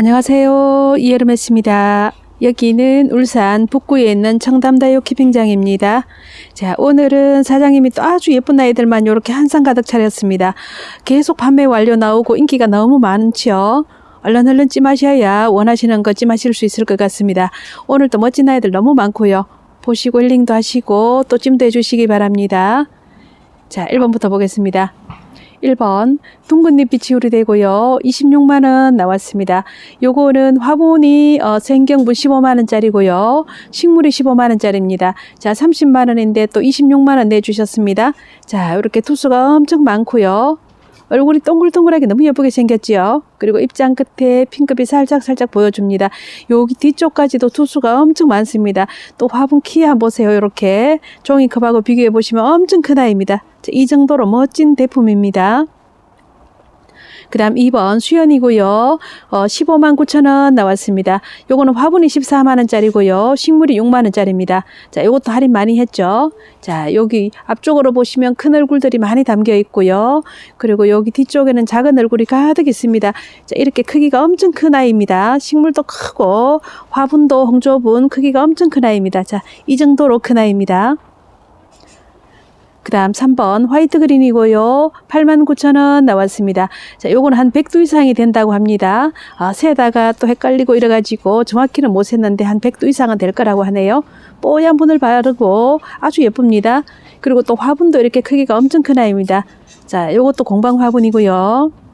안녕하세요. 이여름했습니다. 여기는 울산 북구에 있는 청담다육 키핑장입니다. 자, 오늘은 사장님이 또 아주 예쁜 아이들만 이렇게 한 상 가득 차렸습니다. 계속 판매 완료 나오고 인기가 너무 많죠. 얼른 얼른 찜하셔야 원하시는 거 찜하실 수 있을 것 같습니다. 오늘 도 멋진 아이들 너무 많고요. 보시고 힐링도 하시고 또 찜도 해주시기 바랍니다. 자, 1번부터 보겠습니다. 1번 둥근 잎빛이 우리되고요. 26만원 나왔습니다. 요거는 화분이 어, 생경분 15만원짜리고요. 식물이 15만원짜리입니다. 자 30만원인데 또 26만원 내주셨습니다. 자 이렇게 투수가 엄청 많고요. 얼굴이 동글동글하게 너무 예쁘게 생겼지요. 그리고 입장 끝에 핑크빛 살짝 살짝 보여줍니다. 여기 뒤쪽까지도 투수가 엄청 많습니다. 또 화분 키 한번 보세요. 이렇게 종이컵하고 비교해 보시면 엄청 큰 아이입니다. 자, 이 정도로 멋진 대품입니다. 그 다음 2번 수연이고요. 어, 15만 9천 원 나왔습니다. 요거는 화분이 14만 원짜리고요. 식물이 6만 원짜리입니다. 자, 요것도 할인 많이 했죠. 자, 여기 앞쪽으로 보시면 큰 얼굴들이 많이 담겨 있고요. 그리고 여기 뒤쪽에는 작은 얼굴이 가득 있습니다. 자, 이렇게 크기가 엄청 큰 아이입니다. 식물도 크고 화분도 홍조분 크기가 엄청 큰 아이입니다. 자, 이 정도로 큰 아이입니다. 그 다음 3번 화이트 그린이고요. 89,000원 나왔습니다. 자, 요건 한 100도 이상이 된다고 합니다. 아, 세다가 또 헷갈리고 이래가지고 정확히는 못 셌는데 한 100도 이상은 될 거라고 하네요. 뽀얀 분을 바르고 아주 예쁩니다. 그리고 또 화분도 이렇게 크기가 엄청 큰 아이입니다. 자, 요것도 공방 화분이고요.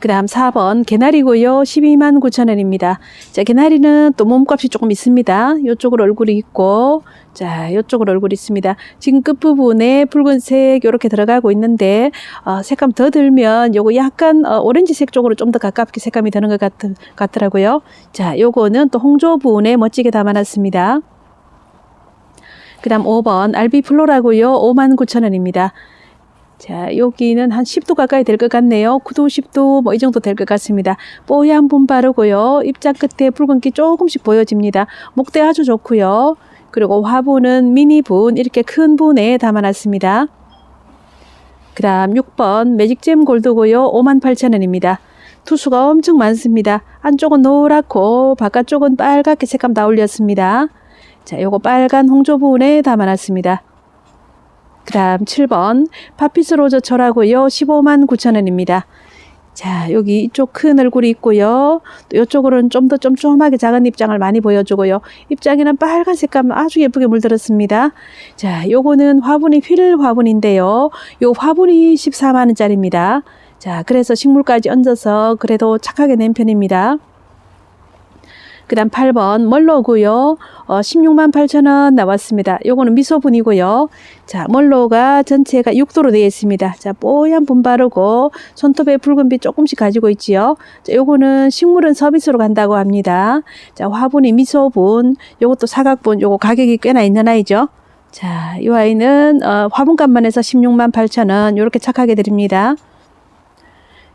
그 다음 4번 개나리고요. 12만 9천 원입니다. 자, 개나리는 또 몸값이 조금 있습니다. 이쪽으로 얼굴이 있고, 자, 이쪽으로 얼굴이 있습니다. 지금 끝부분에 붉은색 이렇게 들어가고 있는데, 어, 색감 더 들면 요거 약간 어, 오렌지색 쪽으로 좀 더 가깝게 색감이 되는 것 같, 같더라고요. 자, 요거는 또 홍조분에 멋지게 담아놨습니다. 그 다음 5번 알비 플로라고요. 5만 9천 원입니다. 자, 여기는 한 10도 가까이 될 것 같네요. 9도, 10도 뭐 이 정도 될 것 같습니다. 뽀얀 분 바르고요. 입장 끝에 붉은기 조금씩 보여집니다. 목대 아주 좋고요. 그리고 화분은 미니 분 이렇게 큰 분에 담아놨습니다. 그 다음 6번 매직잼 골드고요. 58,000원입니다. 투수가 엄청 많습니다. 안쪽은 노랗고 바깥쪽은 빨갛게 색감 다 올렸습니다. 자, 요거 빨간 홍조 분에 담아놨습니다. 그 다음 7번 파피스 로저 철하고요. 15만 9천 원입니다. 자, 여기 이쪽 큰 얼굴이 있고요. 또 이쪽으로는 좀 더 쫌쫌하게 작은 입장을 많이 보여주고요. 입장에는 빨간 색감 아주 예쁘게 물들었습니다. 자, 요거는 화분이 휠 화분인데요. 요 화분이 14만 원짜리입니다. 자, 그래서 식물까지 얹어서 그래도 착하게 낸 편입니다. 그 다음 8번 멀로고요. 어, 16만 8천 원 나왔습니다. 요거는 미소분이고요. 자, 멀로가 전체가 6도로 되어 있습니다. 자, 뽀얀 분 바르고 손톱에 붉은빛 조금씩 가지고 있지요. 자, 요거는 식물은 서비스로 간다고 합니다. 자, 화분이 미소분, 요것도 사각분, 요거 가격이 꽤나 있는 아이죠. 자, 이 아이는 어, 화분값만 해서 16만 8천 원 요렇게 착하게 드립니다.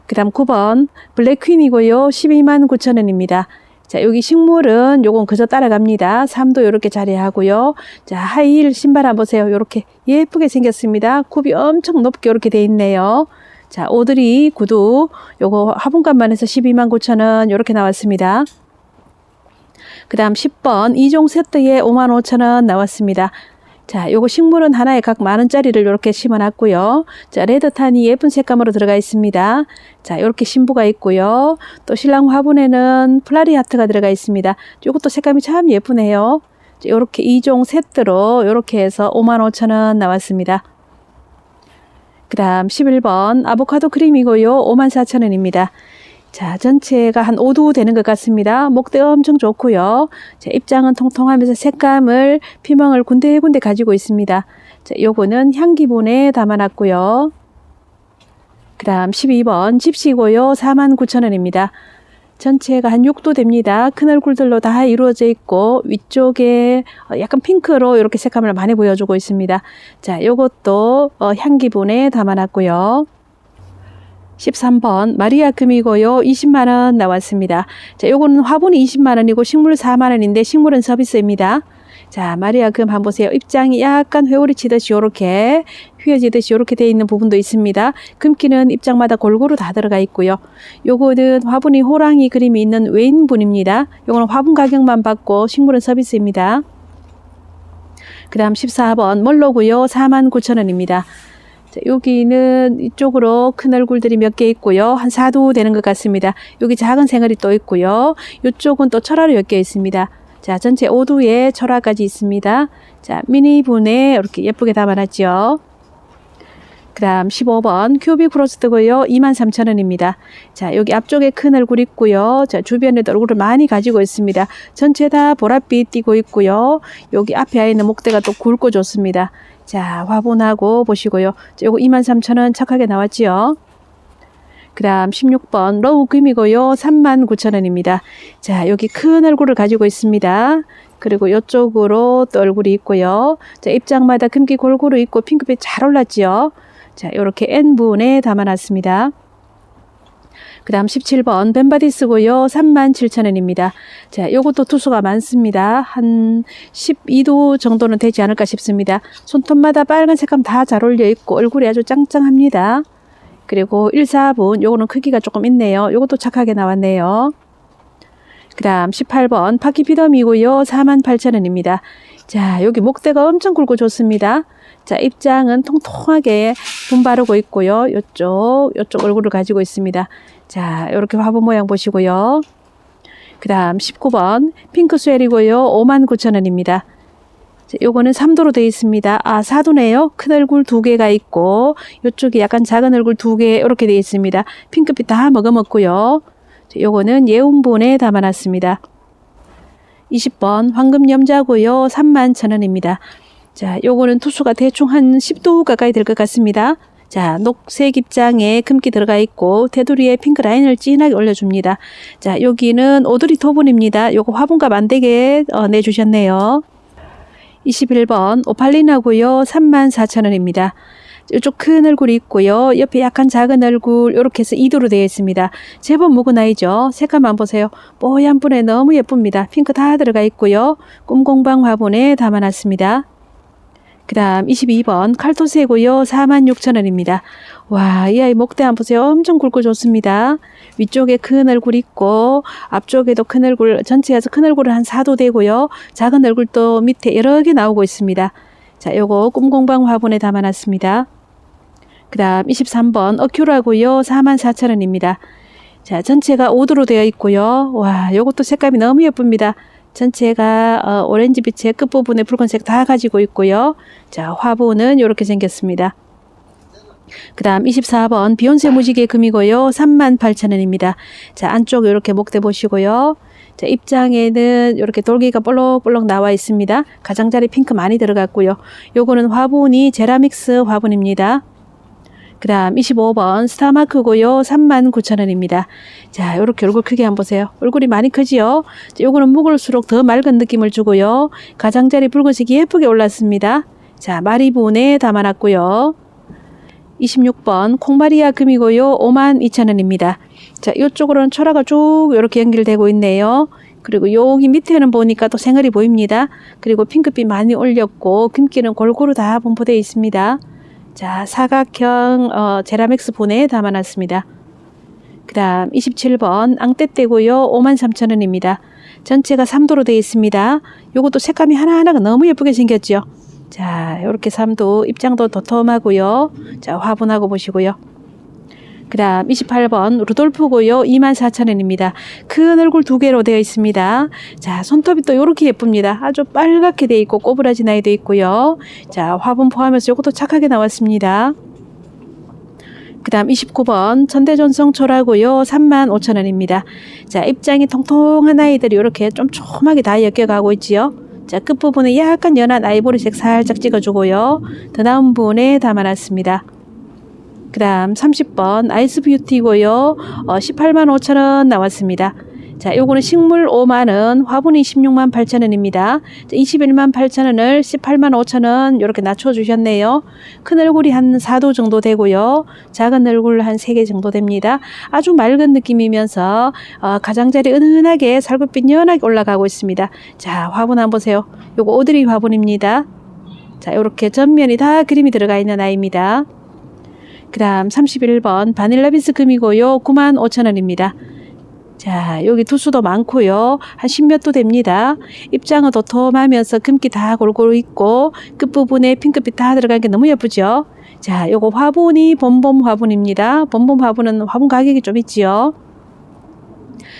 그 다음 9번 블랙퀸이고요. 12만 9천 원입니다. 자, 여기 식물은 요건 그저 따라갑니다. 3도 이렇게 자리하고요. 자, 하이힐 신발 한번 보세요. 이렇게 예쁘게 생겼습니다. 굽이 엄청 높게 이렇게 돼 있네요. 자, 오드리 구두 요거 화분값만 해서 12만 9천 원 이렇게 나왔습니다. 그 다음 10번 2종 세트에 5만 5천 원 나왔습니다. 자, 요거 식물은 하나에 각 만 원짜리를 이렇게 심어 놨고요. 자, 레드탄이 예쁜 색감으로 들어가 있습니다. 자, 이렇게 신부가 있고요. 또 신랑 화분에는 플라리 하트가 들어가 있습니다. 요것도 색감이 참 예쁘네요. 자, 요렇게 2종 세트로 요렇게 해서 5만 5천 원 나왔습니다. 그 다음 11번 아보카도 크림이고요. 5만 4천 원입니다. 자, 전체가 한 5도 되는 것 같습니다. 목대가 엄청 좋고요. 자, 입장은 통통하면서 색감을 피멍을 군데군데 가지고 있습니다. 자, 요거는 향기분에 담아놨고요. 그 다음 12번 집시고요. 49,000원입니다. 전체가 한 6도 됩니다. 큰 얼굴들로 다 이루어져 있고 위쪽에 어, 약간 핑크로 이렇게 색감을 많이 보여주고 있습니다. 자, 요것도 어, 향기분에 담아놨고요. 13번 마리아 금이고요. 20만 원 나왔습니다. 자, 요거는 화분이 20만 원이고 식물 4만 원인데 식물은 서비스입니다. 자, 마리아 금 한번 보세요. 입장이 약간 회오리 치듯이 요렇게 휘어지듯이 요렇게 되어 있는 부분도 있습니다. 금기는 입장마다 골고루 다 들어가 있고요. 요거는 화분이 호랑이 그림이 있는 웨인분입니다. 요거는 화분 가격만 받고 식물은 서비스입니다. 그 다음 14번 멀로고요. 49,000원입니다. 자, 여기는 이쪽으로 큰 얼굴들이 몇 개 있고요. 한 4도 되는 것 같습니다. 여기 작은 생얼이 또 있고요. 이쪽은 또 철화로 몇 개 있습니다. 자, 전체 5도에 철화까지 있습니다. 자, 미니분에 이렇게 예쁘게 담아놨죠. 그 다음 15번 큐빅 프로스트고요. 23,000원입니다. 자, 여기 앞쪽에 큰 얼굴 있고요. 자, 주변에도 얼굴을 많이 가지고 있습니다. 전체 다 보랏빛 띄고 있고요. 여기 앞에 있는 목대가 또 굵고 좋습니다. 자, 화분하고 보시고요. 자, 요거 23,000원 착하게 나왔지요. 그 다음 16번 로우 금이고요. 39,000원입니다. 자, 여기 큰 얼굴을 가지고 있습니다. 그리고 이쪽으로 또 얼굴이 있고요. 자, 입장마다 금기 골고루 있고 핑크빛 잘 올랐지요. 자, 이렇게 N분에 담아놨습니다. 그 다음 17번 벤바디스고요. 37,000원입니다. 자, 요것도 투수가 많습니다. 한 12도 정도는 되지 않을까 싶습니다. 손톱마다 빨간 색감 다 잘 어울려 있고 얼굴이 아주 짱짱합니다. 그리고 1, 4분 요거는 크기가 조금 있네요. 요것도 착하게 나왔네요. 그 다음 18번 파키피덤이고요. 48,000원입니다. 자, 여기 목대가 엄청 굵고 좋습니다. 자, 입장은 통통하게 분 바르고 있고요. 요쪽, 요쪽 얼굴을 가지고 있습니다. 자, 이렇게 화분 모양 보시고요. 그 다음 19번 핑크 스웰이고요. 59,000원입니다. 자, 요거는 3도로 되어 있습니다. 아, 4도네요. 큰 얼굴 두 개가 있고, 요쪽에 약간 작은 얼굴 두 개, 이렇게 되어 있습니다. 핑크빛 다 먹어먹고요. 자, 요거는 예운분에 담아놨습니다. 20번 황금 염자고요. 31,000원입니다. 자, 요거는 투수가 대충 한 10도 가까이 될 것 같습니다. 자, 녹색 입장에 금기 들어가 있고 테두리에 핑크 라인을 진하게 올려줍니다. 자, 여기는 오드리 토분입니다. 요거 화분값 안 되게 어, 내주셨네요. 21번 오팔리나고요. 34,000원입니다. 이쪽 큰 얼굴이 있고요. 옆에 약간 작은 얼굴 이렇게 해서 2도로 되어 있습니다. 제법 묵은 아이죠. 색감만 보세요. 뽀얀 분에 너무 예쁩니다. 핑크 다 들어가 있고요. 꿈공방 화분에 담아놨습니다. 그 다음 22번 칼토스고요. 46,000원입니다. 와, 이 아이 목대 한 보세요. 엄청 굵고 좋습니다. 위쪽에 큰 얼굴 있고 앞쪽에도 큰 얼굴 전체에서 큰 얼굴은 한 4도 되고요. 작은 얼굴도 밑에 여러 개 나오고 있습니다. 자, 요거 꿈공방 화분에 담아놨습니다. 그 다음 23번 어큐라고요. 44,000원입니다. 자, 전체가 5도로 되어 있고요. 와, 요것도 색감이 너무 예쁩니다. 전체가 어, 오렌지빛의 끝부분에 붉은색 다 가지고 있고요. 자, 화분은 이렇게 생겼습니다. 그 다음 24번 비욘세 무지개 금이고요. 38,000원입니다. 자, 안쪽 이렇게 목대 보시고요. 자, 입장에는 이렇게 돌기가 볼록볼록 나와 있습니다. 가장자리 핑크 많이 들어갔고요. 요거는 화분이 제라믹스 화분입니다. 그 다음 25번 스타마크고요. 39,000원입니다. 자, 요렇게 얼굴 크게 한번 보세요. 얼굴이 많이 크지요? 자, 요거는 묵을수록 더 맑은 느낌을 주고요. 가장자리 붉은색이 예쁘게 올랐습니다. 자, 마리본에 담아놨고요. 26번 콩마리아 금이고요. 52,000원입니다. 자, 이쪽으로는 철화가 쭉 이렇게 연결되고 있네요. 그리고 여기 밑에는 보니까 또 생얼이 보입니다. 그리고 핑크빛 많이 올렸고 금기는 골고루 다 분포되어 있습니다. 자, 사각형 어, 제라믹스 본에 담아놨습니다. 그 다음 27번 앙떼떼고요. 53,000원입니다. 전체가 3도로 되어 있습니다. 요것도 색감이 하나하나가 너무 예쁘게 생겼죠. 자, 이렇게 3도 입장도 도톰하고요. 자, 화분하고 보시고요. 그 다음 28번 루돌프 고요. 24,000원입니다. 큰 얼굴 두 개로 되어 있습니다. 자, 손톱이 또 이렇게 예쁩니다. 아주 빨갛게 되어 있고 꼬부라지 나이 되어 있고요. 자, 화분 포함해서 이것도 착하게 나왔습니다. 그 다음 29번 천대전성 초라고요. 35,000원입니다. 자, 입장이 통통한 아이들이 이렇게 좀 촘하게 다 엮여가고 있지요. 자, 끝부분에 약간 연한 아이보리색 살짝 찍어주고요. 더 나은 부분에 담아놨습니다. 그 다음 30번 아이스 뷰티고요. 어, 18만 5천 원 나왔습니다. 자, 요거는 식물 5만원, 화분이 16만 8천원입니다. 21만 8천원을 18만 5천원 이렇게 낮춰주셨네요. 큰 얼굴이 한 4도 정도 되고요. 작은 얼굴 한 3개 정도 됩니다. 아주 맑은 느낌이면서 어, 가장자리 은은하게 살구빛 연하게 올라가고 있습니다. 자, 화분 한번 보세요. 요거 오드리 화분입니다. 자, 이렇게 전면이 다 그림이 들어가 있는 아이입니다. 그 다음 31번 바닐라 비스 금이고요. 9만 5천원입니다. 자, 여기 두수도 많고요. 한 10몇 도 됩니다. 입장은 도톰하면서 금기 다 골고루 있고 끝부분에 핑크빛 다 들어간 게 너무 예쁘죠? 자, 요거 화분이 봄봄 화분입니다. 봄봄 화분은 화분 가격이 좀 있지요.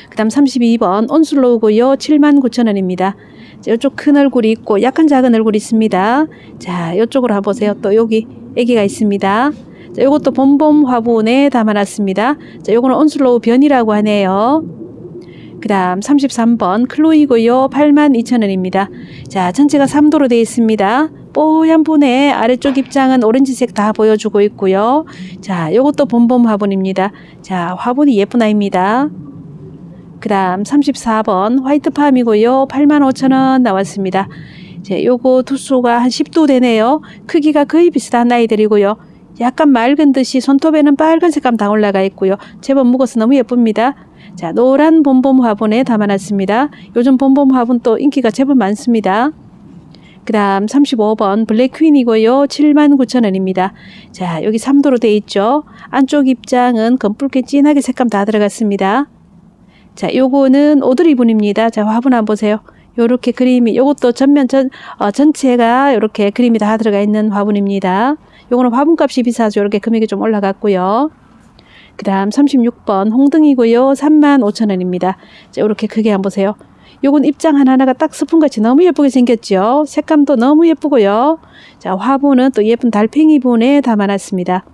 그 다음 32번 온슬로우고요. 79,000원입니다. 자, 이쪽 큰 얼굴이 있고 약간 작은 얼굴이 있습니다. 자, 이쪽으로 한번 보세요. 또 여기 애기가 있습니다. 자, 요것도 봄봄 화분에 담아놨습니다. 자, 요거는 온슬로우 변이라고 하네요. 그 다음 33번 클로이고요. 82,000원입니다. 자, 전체가 3도로 되어 있습니다. 뽀얀 분의 아래쪽 입장은 오렌지색 다 보여주고 있고요. 자, 요것도 봄봄 화분입니다. 자, 화분이 예쁜 아이입니다. 그 다음 34번 화이트팜이고요. 85,000원 나왔습니다. 자, 요거 두수가 한 10도 되네요. 크기가 거의 비슷한 아이들이고요. 약간 맑은 듯이 손톱에는 빨간 색감 다 올라가 있고요. 제법 묵어서 너무 예쁩니다. 자, 노란 봄봄 화분에 담아놨습니다. 요즘 봄봄 화분 또 인기가 제법 많습니다. 그 다음 35번 블랙 퀸이고요. 79,000원입니다. 자, 여기 3도로 돼 있죠. 안쪽 입장은 검붉게 진하게 색감 다 들어갔습니다. 자, 요거는 오드리분입니다. 자, 화분 한번 보세요. 요렇게 그림이, 요것도 전면 전, 어, 전체가 요렇게 그림이 다 들어가 있는 화분입니다. 요거는 화분값이 비싸서 요렇게 금액이 좀 올라갔고요. 그 다음 36번 홍등이고요. 35,000원입니다. 자, 요렇게 크게 한번 보세요. 요건 입장 하나하나가 딱 스푼같이 너무 예쁘게 생겼죠. 색감도 너무 예쁘고요. 자, 화분은 또 예쁜 달팽이 분에 담아놨습니다.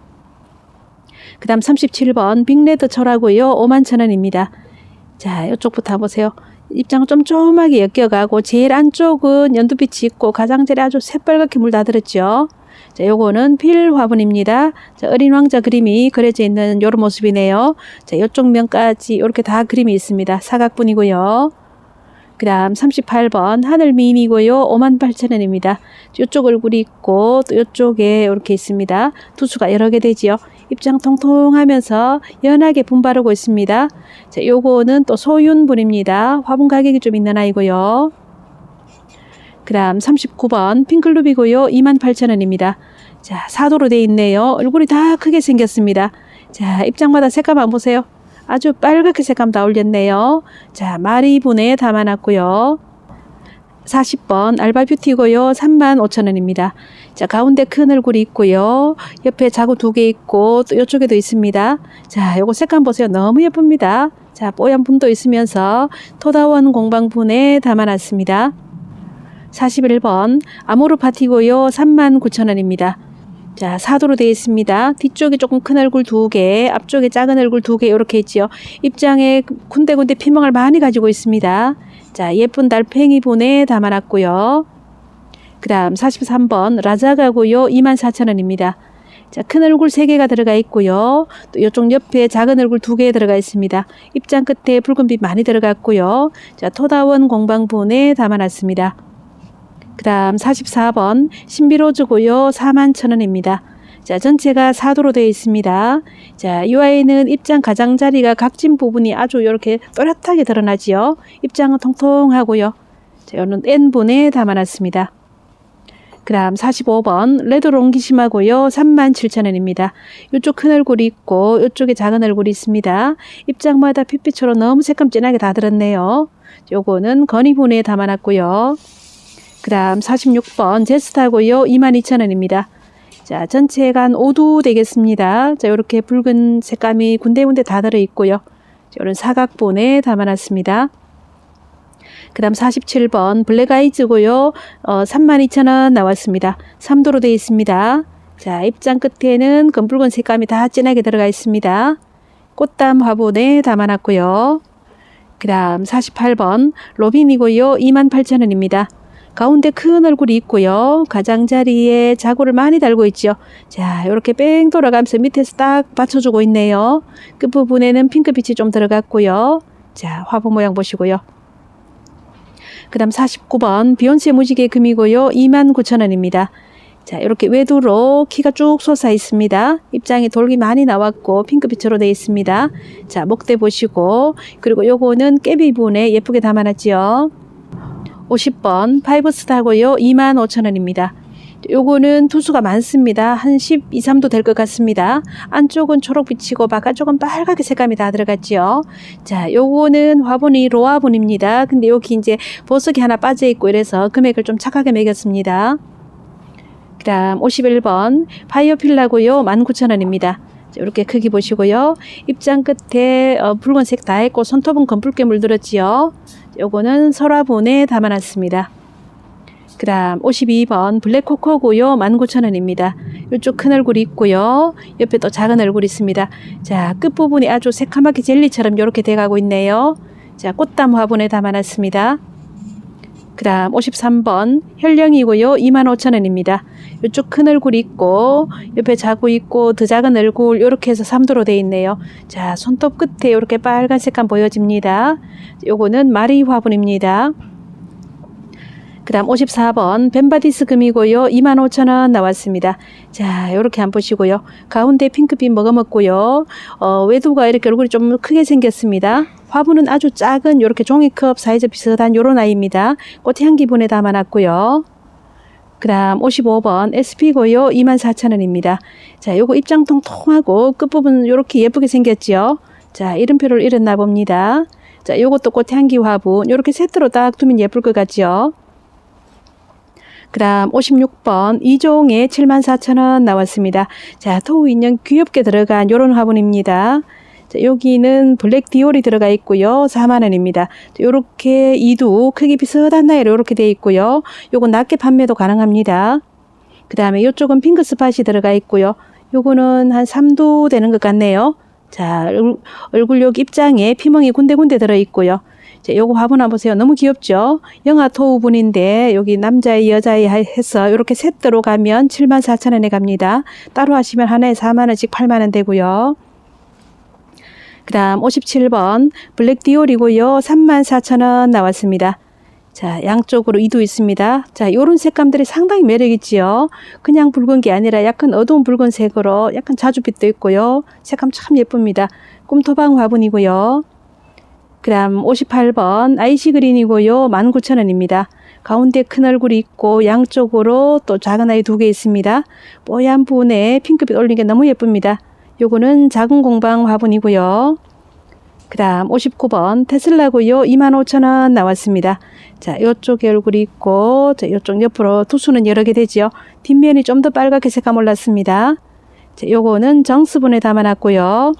그 다음 37번 빅레드 철하고요. 51,000원입니다. 자, 이쪽부터 보세요. 입장은 좀 조그맣게 엮여가고 제일 안쪽은 연두빛이 있고 가장자리 아주 새빨갛게 물다 들었죠. 자, 요거는 필 화분입니다. 자, 어린 왕자 그림이 그려져 있는 요런 모습이네요. 자, 요쪽 면까지 이렇게 다 그림이 있습니다. 사각분이고요. 그 다음 38번 하늘 미인이고요. 58,000원입니다. 이쪽 얼굴이 있고 또 이쪽에 이렇게 있습니다. 두수가 여러 개 되지요. 입장 통통하면서 연하게 분바르고 있습니다. 자, 요거는 또 소윤분입니다. 화분 가격이 좀 있는 아이고요. 그 다음 39번 핑클룹이고요. 28,000원입니다. 자, 사도로 되어 있네요. 얼굴이 다 크게 생겼습니다. 자, 입장마다 색감 한번 보세요. 아주 빨갛게 색감 다 올렸네요. 자, 마리분에 담아놨고요. 40번 알바뷰티고요. 35,000원입니다. 자, 가운데 큰 얼굴이 있고요. 옆에 자구 두 개 있고 또 이쪽에도 있습니다. 자, 요거 색감 보세요. 너무 예쁩니다. 자, 뽀얀 분도 있으면서 토다원 공방분에 담아놨습니다. 41번 아모르 파티고요. 39,000원입니다. 자, 사도로 되어 있습니다. 뒤쪽에 조금 큰 얼굴 두 개, 앞쪽에 작은 얼굴 두 개 이렇게 있지요. 입장에 군데군데 피멍을 많이 가지고 있습니다. 자, 예쁜 달팽이 분에 담아놨고요. 그 다음 43번 라자가고요. 24,000원입니다. 자, 큰 얼굴 3개가 들어가 있고요. 또 이쪽 옆에 작은 얼굴 2개 들어가 있습니다. 입장 끝에 붉은빛 많이 들어갔고요. 자, 토다원 공방분에 담아놨습니다. 그 다음 44번 신비로즈고요. 41,000원입니다. 자, 전체가 4도로 되어 있습니다. 자, 이 아이는 입장 가장자리가 각진 부분이 아주 이렇게 또렷하게 드러나지요. 입장은 통통하고요. 자, 이는 N분에 담아놨습니다. 그 다음 45번 레드 롱기심하고요. 37,000원입니다. 이쪽 큰 얼굴이 있고 이쪽에 작은 얼굴이 있습니다. 입장마다 핏빛처럼 너무 색감 진하게 다 들었네요. 요거는 건이분에 담아놨고요. 그 다음 46번 제스타고요. 22,000원입니다. 자, 전체가 한 5두 되겠습니다. 자, 이렇게 붉은 색감이 군데군데 다 들어 있고요. 이런 사각본에 담아놨습니다. 그 다음 47번 블랙 아이즈고요. 어, 32,000원 나왔습니다. 3도로 되어 있습니다. 자, 입장 끝에는 검붉은 색감이 다 진하게 들어가 있습니다. 꽃담 화분에 담아놨고요. 그 다음 48번 로빈이고요. 28,000원입니다. 가운데 큰 얼굴이 있고요. 가장자리에 자구를 많이 달고 있죠. 자, 이렇게 뺑 돌아가면서 밑에서 딱 받쳐주고 있네요. 끝부분에는 핑크빛이 좀 들어갔고요. 자, 화분 모양 보시고요. 그 다음 49번 비욘세 무지개 금이고요. 29,000원입니다. 자, 이렇게 외두로 키가 쭉 솟아 있습니다. 입장에 돌기 많이 나왔고 핑크빛으로 되어 있습니다. 자, 목대 보시고 그리고 요거는 깨비 분에 예쁘게 담아놨지요. 50번 파이브스타고요. 25,000원입니다. 요거는 투수가 많습니다. 한 12, 3도 될 것 같습니다. 안쪽은 초록빛이고 바깥쪽은 빨갛게 색감이 다 들어갔지요. 자, 요거는 화분이 로아분입니다. 근데 여기 이제 보석이 하나 빠져 있고 이래서 금액을 좀 착하게 매겼습니다. 그 다음 51번 파이어필라고요. 19,000원입니다. 이렇게 크기 보시고요. 입장 끝에 어, 붉은색 다 했고 손톱은 검붉게 물들었지요. 요거는 설화분에 담아놨습니다. 그 다음 52번 블랙코코고요. 19,000원입니다. 이쪽 큰 얼굴이 있고요. 옆에 또 작은 얼굴이 있습니다. 자, 끝부분이 아주 새카맣게 젤리처럼 이렇게 돼가고 있네요. 자, 꽃담 화분에 담아놨습니다. 그 다음 53번 현령이고요. 25,000원입니다. 이쪽 큰 얼굴이 있고 옆에 자구 있고 더 작은 얼굴 이렇게 해서 3도로 돼 있네요. 자 손톱 끝에 이렇게 빨간 색감 보여집니다. 요거는 마리 화분입니다. 그 다음 54번 벤바디스 금이고요. 25,000원 나왔습니다. 자 이렇게 한번 보시고요. 가운데 핑크빛 먹어먹고요. 어, 외두가 이렇게 얼굴이 좀 크게 생겼습니다. 화분은 아주 작은 이렇게 종이컵 사이즈 비슷한 요런 아이입니다. 꽃향기분에 담아놨고요. 그 다음 55번 SP고요. 24,000원입니다. 자, 요거 입장 통 통하고 끝부분 요렇게 예쁘게 생겼지요. 자, 이름표를 잃었나 봅니다. 자, 요것도 꽃 향기 화분. 요렇게 세트로 딱 두면 예쁠 것 같죠. 그 다음 56번 이종에 74,000원 나왔습니다. 자, 토우 인형 귀엽게 들어간 요런 화분입니다. 자, 여기는 블랙 디올이 들어가 있고요. 4만 원입니다. 요렇게 이두 크기 비슷한 나이로 이렇게 되어 있고요. 요건 낮게 판매도 가능합니다. 그 다음에 이쪽은 핑크 스팟이 들어가 있고요. 요거는 한 3도 되는 것 같네요. 자, 얼- 얼굴 여기 입장에 피멍이 군데군데 들어 있고요. 자, 요거 화분 한번 보세요. 너무 귀엽죠? 영아 토우분인데 여기 남자의 여자의 해서 이렇게 세트로 가면 74,000원에 갑니다. 따로 하시면 하나에 4만 원씩 8만 원 되고요. 그 다음 57번 블랙 디올이고요. 34,000원 나왔습니다. 자, 양쪽으로 이도 있습니다. 자, 요런 색감들이 상당히 매력있지요. 그냥 붉은 게 아니라 약간 어두운 붉은 색으로 약간 자주빛도 있고요. 색감 참 예쁩니다. 꿈토방 화분이고요. 그 다음 58번 아이시 그린이고요. 19,000원입니다. 가운데 큰 얼굴이 있고 양쪽으로 또 작은 아이 두 개 있습니다. 뽀얀 분에 핑크빛 올린 게 너무 예쁩니다. 요거는 작은 공방 화분이고요. 그 다음 59번 테슬라고요. 25,000원 나왔습니다. 자, 요쪽에 얼굴이 있고, 자, 요쪽 옆으로 투수는 여러 개 되지요. 뒷면이 좀 더 빨갛게 색감 올랐습니다. 자, 요거는 정수분에 담아놨고요.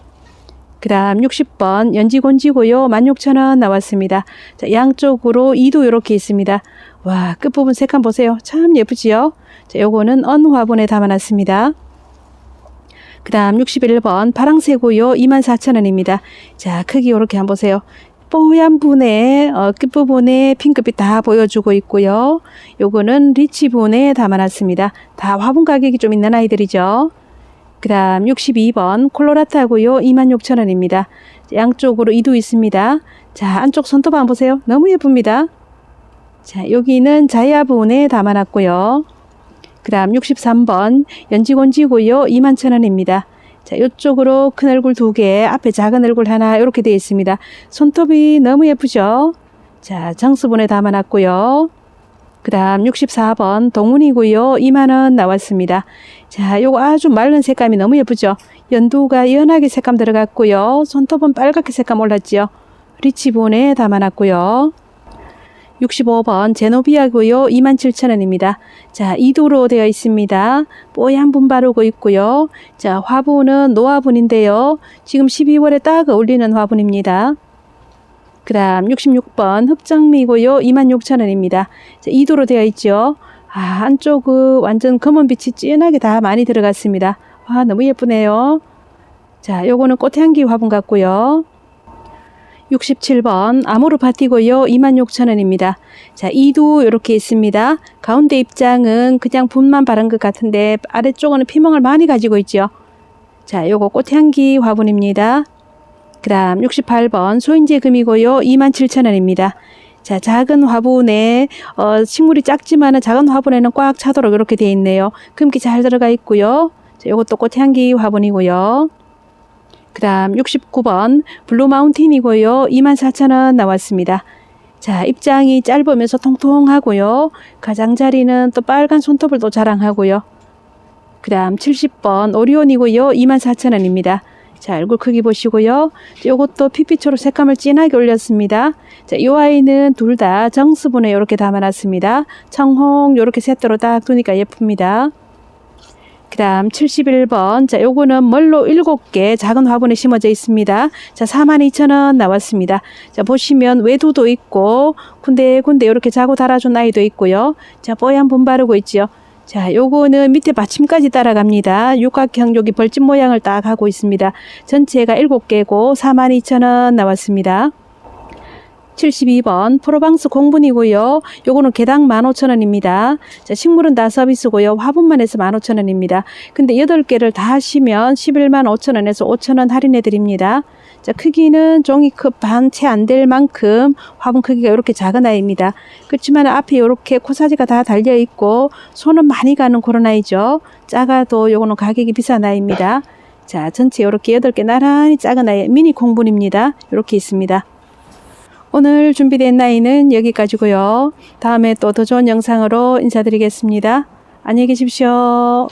그 다음 60번 연지곤지고요. 16,000원 나왔습니다. 자, 양쪽으로 이도 이렇게 있습니다. 와, 끝부분 색감 보세요. 참 예쁘지요? 자, 요거는 언 화분에 담아놨습니다. 그 다음 61번 파랑새고요. 24,000원입니다. 자, 크기 이렇게 한번 보세요. 뽀얀 분에 어, 끝부분에 핑크빛 다 보여주고 있고요. 요거는 리치 분에 담아놨습니다. 다 화분 가격이 좀 있는 아이들이죠. 그 다음 62번 콜로라타고요. 26,000원입니다. 양쪽으로 이도 있습니다. 자, 안쪽 손톱 한번 보세요. 너무 예쁩니다. 자, 여기는 자야분에 담아놨고요. 그 다음 63번 연지곤지고요. 21,000원입니다. 자, 이쪽으로 큰 얼굴 두 개, 앞에 작은 얼굴 하나 이렇게 되어 있습니다. 손톱이 너무 예쁘죠? 자, 정수분에 담아놨고요. 그 다음 64번 동문이고요. 2만원 나왔습니다. 자, 요거 아주 맑은 색감이 너무 예쁘죠? 연두가 연하게 색감 들어갔고요. 손톱은 빨갛게 색감 올랐지요. 리치본에 담아놨고요. 65번 제노비아고요. 27,000원입니다. 자, 이도로 되어 있습니다. 뽀얀 분 바르고 있고요. 자, 화분은 노화분인데요. 지금 12월에 딱 어울리는 화분입니다. 그 다음 66번 흑장미고요. 26,000원입니다. 자, 이도로 되어 있죠. 아, 안쪽은 완전 검은 빛이 진하게 다 많이 들어갔습니다. 와, 너무 예쁘네요. 자, 요거는 꽃향기 화분 같고요. 67번 아모르 파티고요. 26,000원입니다. 자, 이도 이렇게 있습니다. 가운데 입장은 그냥 분만 바른 것 같은데 아래쪽은 피멍을 많이 가지고 있죠. 자, 요거 꽃향기 화분입니다. 그 다음 68번 소인재 금이고요. 27,000원입니다. 자, 작은 화분에, 어, 식물이 작지만은 작은 화분에는 꽉 차도록 이렇게 되어 있네요. 금기 잘 들어가 있고요. 자, 요것도 꽃향기 화분이고요. 그 다음 69번 블루 마운틴이고요. 24,000원 나왔습니다. 자, 입장이 짧으면서 통통하고요. 가장자리는 또 빨간 손톱을 또 자랑하고요. 그 다음 70번 오리온이고요. 24,000원입니다. 자, 얼굴 크기 보시고요. 요것도 피피초로 색감을 진하게 올렸습니다. 자, 이 아이는 둘 다 정수분에 이렇게 담아놨습니다. 청홍 요렇게 세트로 딱 두니까 예쁩니다. 그 다음 71번. 자, 요거는 멀로 7개 작은 화분에 심어져 있습니다. 자, 42,000원 나왔습니다. 자, 보시면 외두도 있고, 군데군데 이렇게 자고 달아준 아이도 있고요. 자, 뽀얀 분 바르고 있지요. 자, 요거는 밑에 받침까지 따라갑니다. 육각형 여기 벌집 모양을 딱 하고 있습니다. 전체가 7개고 42,000원 나왔습니다. 72번 프로방스 공분이고요. 요거는 개당 15,000원입니다. 자, 식물은 다 서비스고요. 화분만 해서 15,000원입니다. 근데 8개를 다 하시면 11만 5천원에서 5천원 할인해 드립니다. 자, 크기는 종이컵 반 채 안 될 만큼 화분 크기가 이렇게 작은 아이입니다. 그렇지만 앞에 이렇게 코사지가 다 달려 있고 손은 많이 가는 그런 아이죠. 작아도 요거는 가격이 비싼 아이입니다. 자, 전체 이렇게 8개 나란히 작은 아이 미니 공분입니다. 이렇게 있습니다. 오늘 준비된 나이는 여기까지고요. 다음에 또 더 좋은 영상으로 인사드리겠습니다. 안녕히 계십시오.